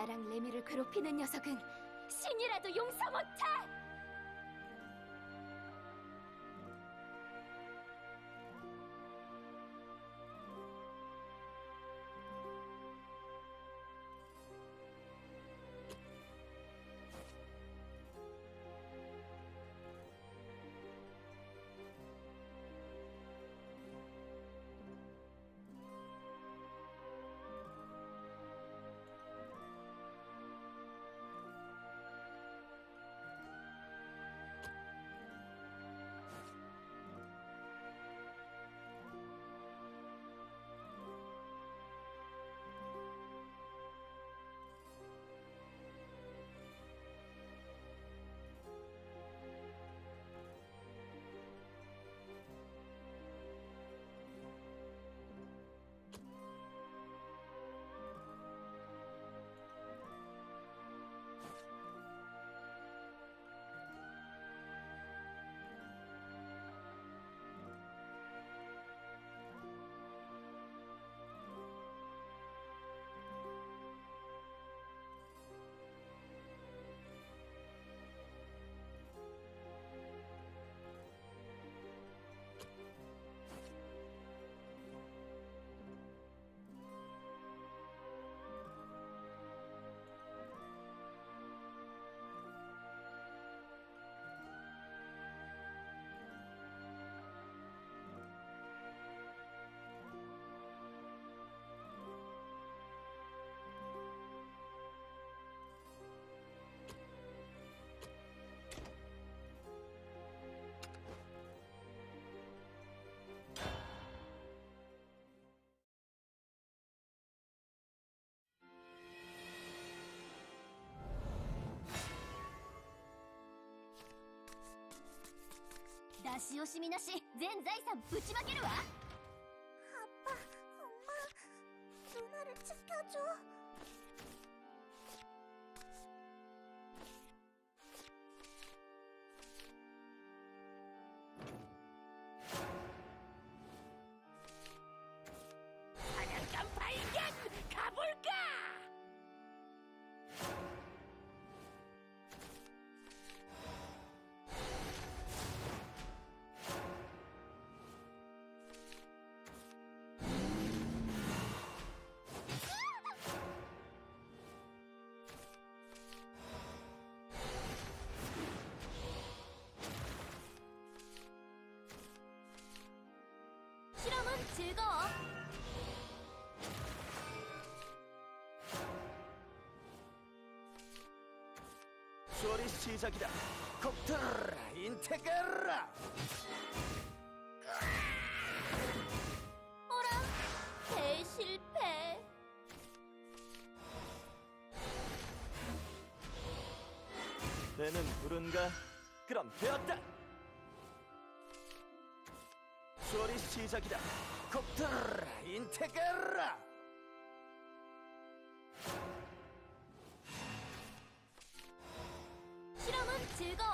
나랑 레미를 괴롭히는 녀석은 신이라도 용서 못해! 出し惜しみなし全財産ぶちまけるわ 즐거워 수월이 시작이다. 콥트라 인테그라. 어라 대실패 배는 부른가? 그럼 되었다. 수월이 시작이다. 콥트라 인테그라. 실험은 즐거워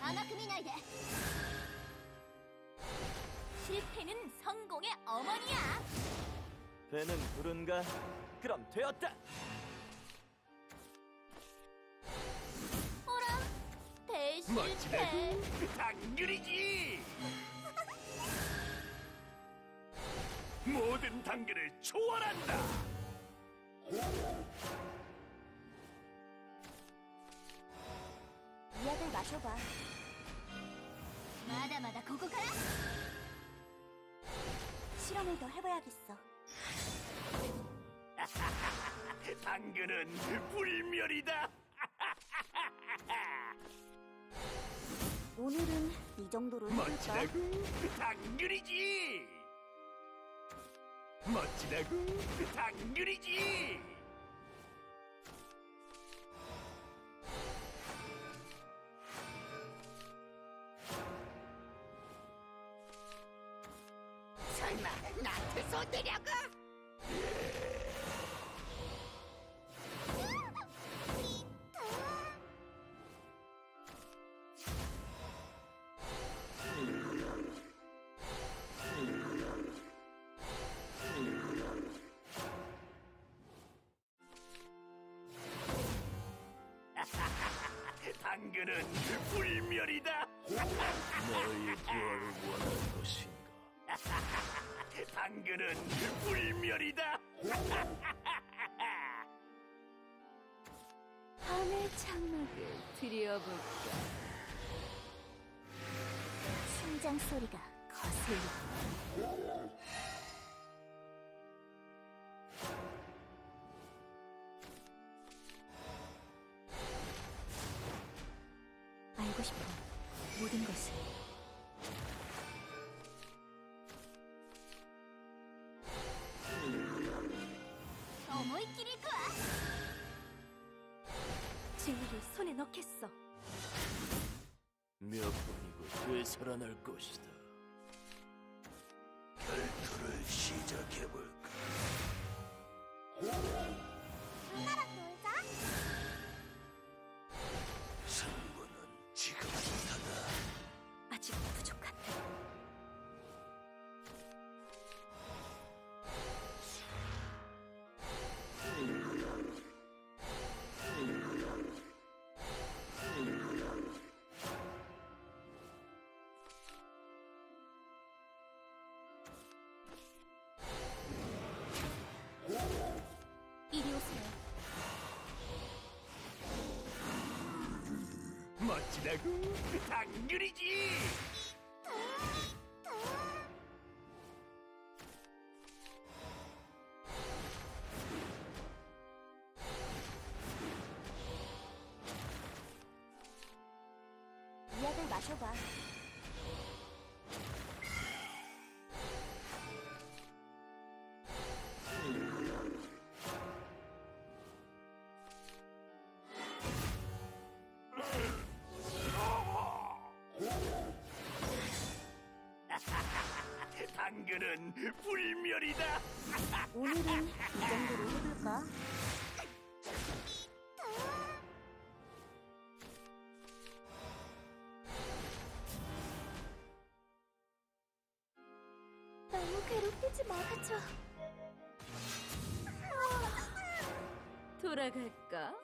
아나크미 나이데 실패는 성공의 어머니야 배는 부른가? 그럼 되었다. 배신 멋지다고? 당근이지! 모든 당근을 초월한다! 약을 마셔봐. 마다마다 고고 가라! 실험을 더 해봐야겠어. 당근은 불멸이다! 오늘은 이 정도로 해볼까? 멋지다구 당근이지! 멋지다구 당근이지! 설마 나한테 손대려고? 당근은 불멸이다. 너희 부활을 원하는 것인가? 당근은 불멸이다. 하늘 장막을 들여볼까? 심장 소리가 거슬리고 알고 모든 것을 어머이끼리 진리를 손에 넣겠어 몇 번이고 되살아날 것이다. 결투를 시작해볼까? 누나랑 멋지다고. 당근이지. 이 약을 마셔봐 불멸이다. 오늘은 이 정도로 해볼까? 너무 괴롭히지 말아줘. 돌아갈까?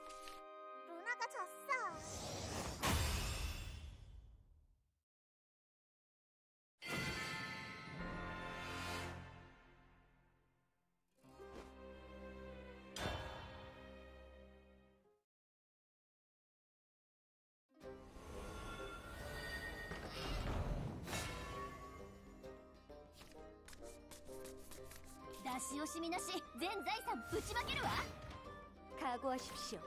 나시 요시미 나시全財産ぶちまけるわ 각오하십시오.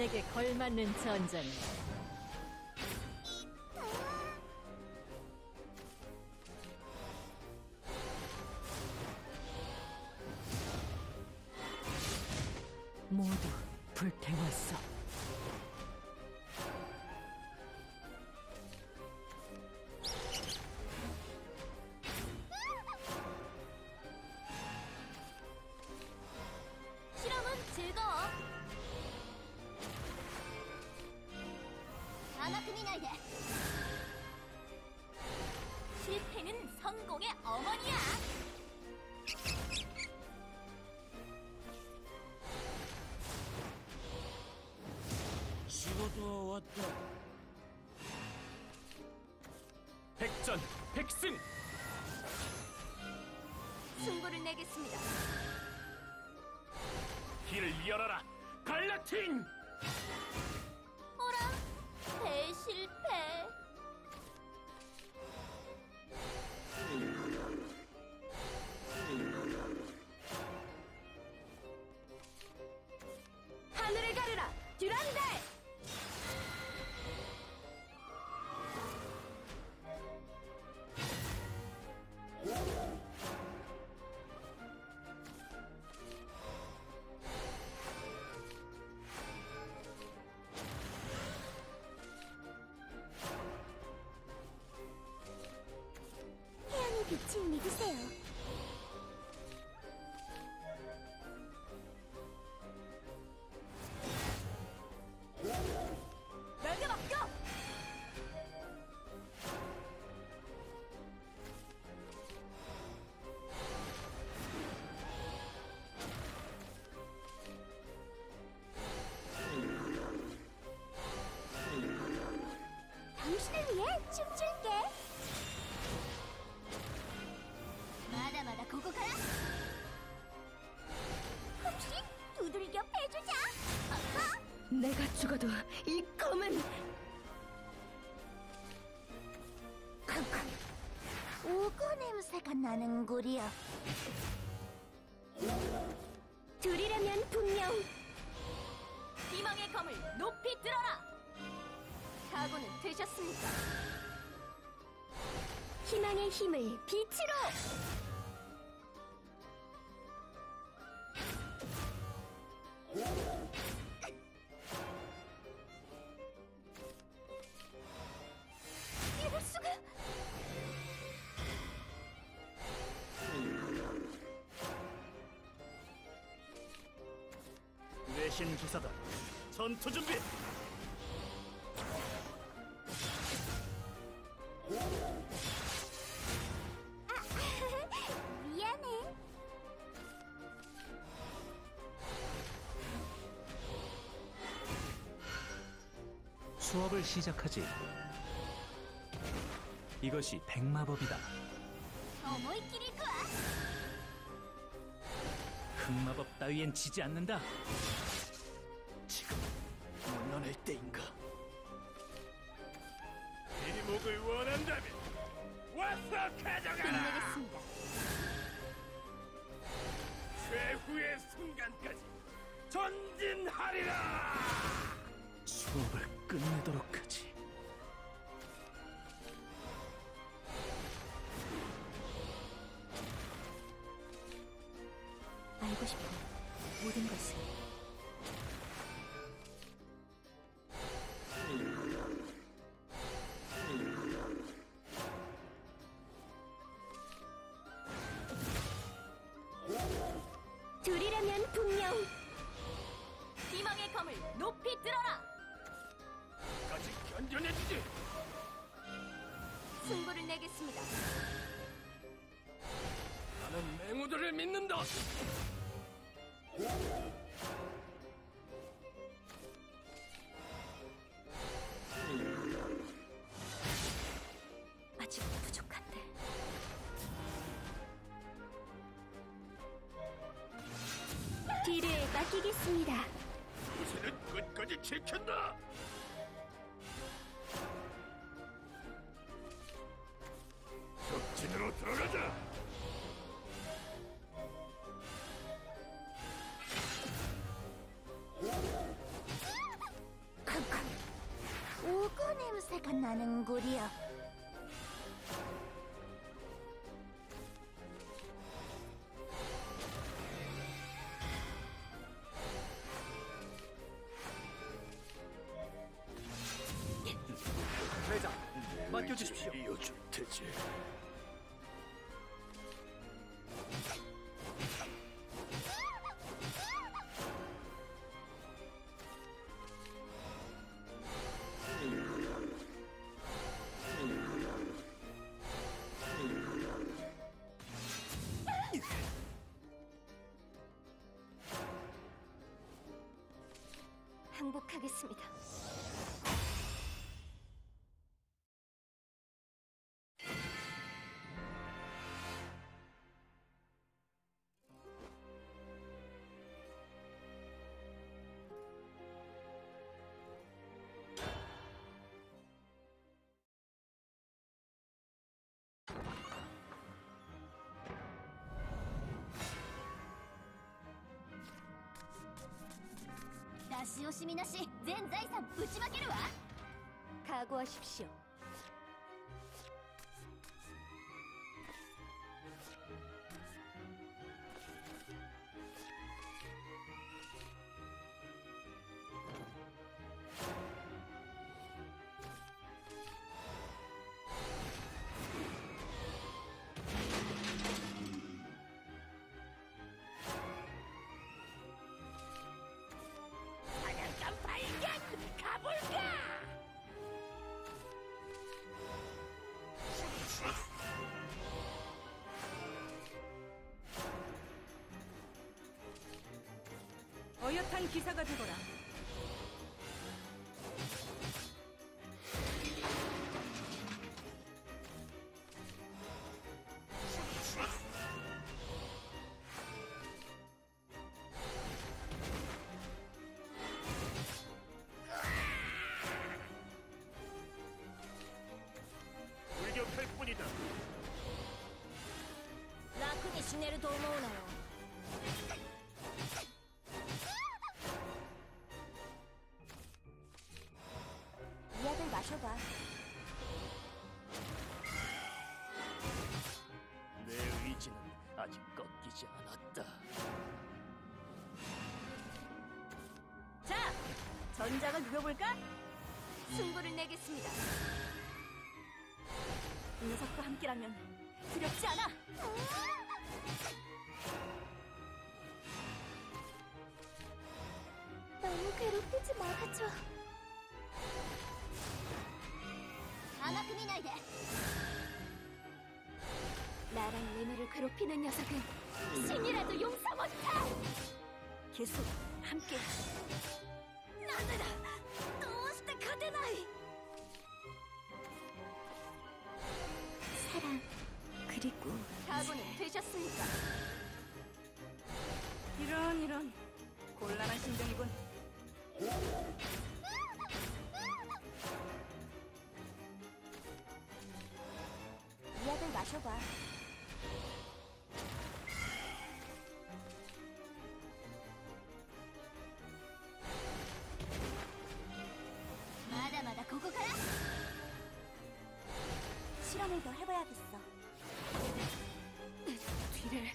내게 걸맞는 전장 성공의 어머니야 백전 백승. 승부를 내겠습니다 길을 열어라. 갈라틴. 가르라 듀란데 죽어도 이 검은 오고 냄새가 나는구려. 둘이라면 분명 희망의 검을 높이 들어라 각오는 되셨습니까? 희망의 힘을 빛으로 수업을 시작하지. 이것이 백마법이다. 흑마법 따위엔 지지 않는다. 지금 물러날 때인가? 일목을 원한다면 와서 가져가라. 끝내겠습니다 최후의 순간까지 전진하리라. 수업을 끝내도록 하지. 승부를 내겠습니다 나는 맹우들을 믿는다. 나 하겠습니다 나し惜しみなし全財産ぶちまけるわ 각오하십시오 한 기사가 되거라. 불격할 뿐이다. 라쿠니 시네를 도모우나 전장을 누벼볼까? 승부를 내겠습니다. 이 녀석과 함께라면 두렵지 않아. 너무 괴롭히지 말아줘 아마크미 나이데 나랑 레미를 괴롭히는 녀석은 신이라도 용서 못해! 계속 함께 なんでだどうして勝てない 사랑 그리고 각오는 되셨습니까? 이런 이런 곤란한 심정이군. 이 약을 마셔봐 실험을 더 해봐야겠어 뒤를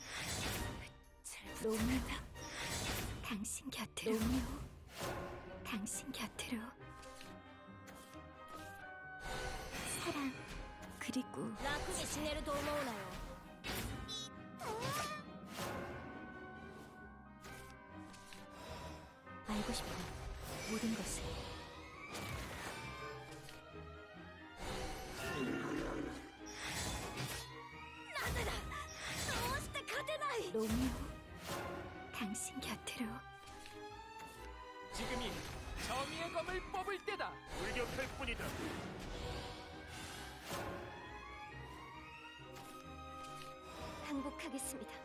잘 부탁한다. 당신 곁으로. 로미오. 당신 곁으로. 사랑 그리고 도모우나요 알고 싶어 모든 것을 곁으로. 지금이 정의의 검을 뽑을 때다. 불격할 뿐이다. 항복하겠습니다.